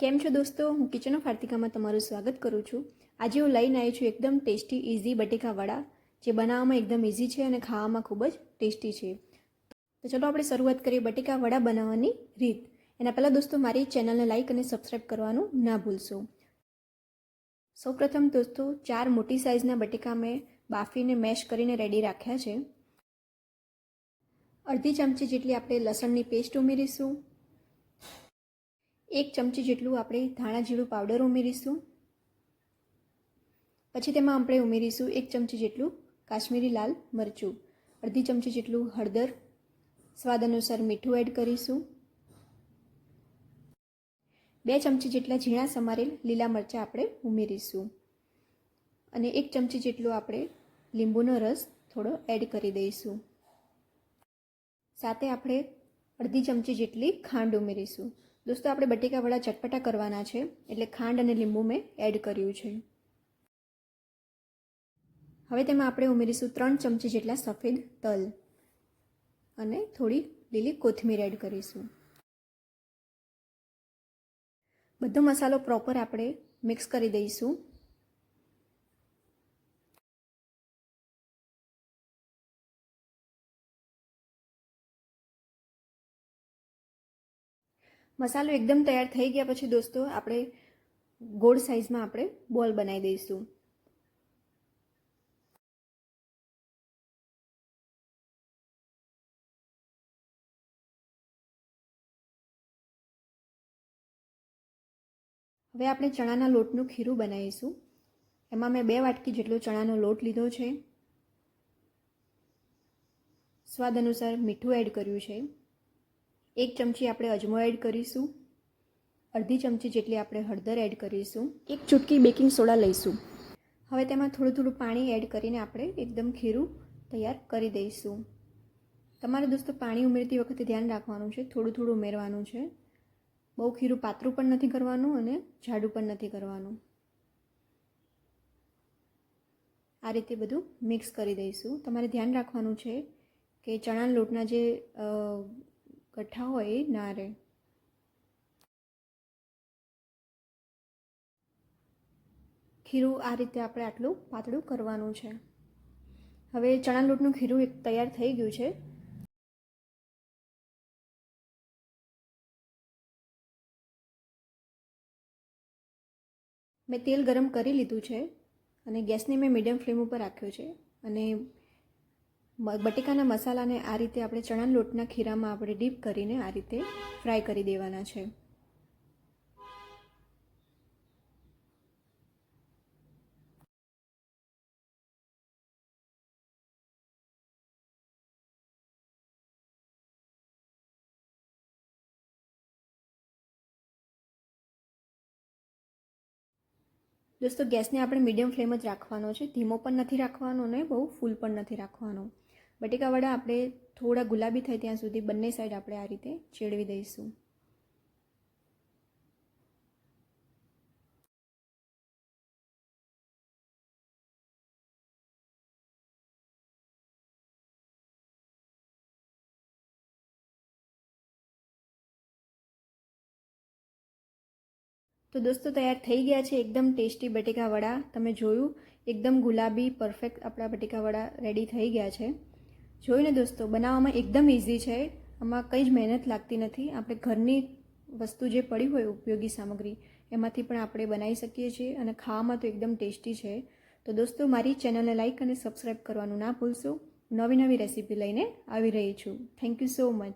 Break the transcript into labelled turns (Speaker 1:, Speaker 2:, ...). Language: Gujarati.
Speaker 1: કેમ છો દોસ્તો? હું કિચન ઓફ આર્તિકામાં તમારું સ્વાગત કરું છું. આજે હું લઈને આવી છું એકદમ ટેસ્ટી ઇઝી બટેકાવાળા, જે બનાવવામાં એકદમ ઇઝી છે અને ખાવામાં ખૂબ જ ટેસ્ટી છે. તો ચલો આપણે શરૂઆત કરીએ બટેકા વડા બનાવવાની રીત. એના પહેલાં દોસ્તો, મારી ચેનલને લાઇક અને સબસ્ક્રાઈબ કરવાનું ના ભૂલશો. સૌપ્રથમ દોસ્તો, ચાર મોટી સાઇઝના બટેકા મેં બાફીને મેશ કરીને રેડી રાખ્યા છે. અડધી ચમચી જેટલી આપણે લસણની પેસ્ટ ઉમેરીશું. એક ચમચી જેટલું આપણે ધાણા જીરું પાવડર ઉમેરીશું. પછી તેમાં આપણે ઉમેરીશું એક ચમચી જેટલું કાશ્મીરી લાલ મરચું. અડધી ચમચી જેટલું હળદર. સ્વાદ અનુસાર મીઠું એડ કરીશું. બે ચમચી જેટલા ઝીણા સમારેલ લીલા મરચાં આપણે ઉમેરીશું. અને એક ચમચી જેટલો આપણે લીંબુનો રસ થોડો એડ કરી દઈશું. સાથે આપણે અડધી ચમચી જેટલી ખાંડ ઉમેરીશું. દોસ્તો, આપણે બટેકાવાળા ચટપટા કરવાના છે, એટલે ખાંડ અને લીંબુ મેં એડ કર્યું છે. હવે તેમાં આપણે ઉમેરીશું ત્રણ ચમચી જેટલા સફેદ તલ અને થોડી લીલી કોથમીર એડ કરીશું. બધો મસાલો પ્રોપર આપણે મિક્સ કરી દઈશું. મસાલો એકદમ તૈયાર થઈ ગયા પછી દોસ્તો આપણે ગોળ સાઈઝમાં આપણે બોલ બનાવી દઈશું. હવે આપણે ચણાના લોટનું ખીરું બનાવીશું. એમાં મેં બે વાટકી જેટલો ચણાનો લોટ લીધો છે. સ્વાદ અનુસાર મીઠું એડ કર્યું છે. એક ચમચી આપણે અજમો એડ કરીશું. અડધી ચમચી જેટલી આપણે હળદર એડ કરીશું. એક ચૂટકી બેકિંગ સોડા લઈશું. હવે તેમાં થોડું થોડું પાણી એડ કરીને આપણે એકદમ ખીરું તૈયાર કરી દઈશું. તમારે દોસ્તો પાણી ઉમેરતી વખતે ધ્યાન રાખવાનું છે. થોડું થોડું ઉમેરવાનું છે. બહુ ખીરું પાતળું પણ નથી કરવાનું અને જાડું પણ નથી કરવાનું. આ રીતે બધું મિક્સ કરી દઈશું. તમારે ધ્યાન રાખવાનું છે કે ચણાના લોટના જે ગઠ્ઠા હોય એ નારે ખીરું આ રીતે આપણે આટલું પાતળું કરવાનું છે. હવે ચણા લોટનું ખીરું એક તૈયાર થઈ ગયું છે. મેં તેલ ગરમ કરી લીધું છે અને ગેસને મેં મીડિયમ ફ્લેમ ઉપર રાખ્યો છે અને બટેકાના મસાલાને આ રીતે આપણે ચણાના લોટના ખીરામાં આપણે ડીપ કરીને આ રીતે ફ્રાય કરી દેવાના છે. દોસ્તો, ગેસને આપણે મીડિયમ ફ્લેમ જ રાખવાનો છે. ધીમો પણ નથી રાખવાનો ને બહુ ફૂલ પણ નથી રાખવાનો. બટેકાવાળા આપણે થોડા ગુલાબી થાય ત્યાં સુધી બંને સાઈડ આપણે આ રીતે ચેડવી દઈશું. તો દોસ્તો, તૈયાર થઈ ગયા છે એકદમ ટેસ્ટી બટેકા તમે જોયું, એકદમ ગુલાબી પરફેક્ટ આપણા બટેકા રેડી થઈ ગયા છે. જોઈને દોસ્તો, બનાવવામાં એકદમ ઇઝી છે. આમાં કંઈ જ મહેનત લાગતી નથી. આપણે ઘરની વસ્તુ જે પડી હોય, ઉપયોગી સામગ્રી, એમાંથી પણ આપણે બનાવી શકીએ છીએ અને ખાવામાં તો એકદમ ટેસ્ટી છે. તો દોસ્તો, મારી ચેનલને લાઇક અને સબસ્ક્રાઈબ કરવાનું ના ભૂલશો. નવી નવી રેસીપી લઈને આવી રહી છું. Thank you so much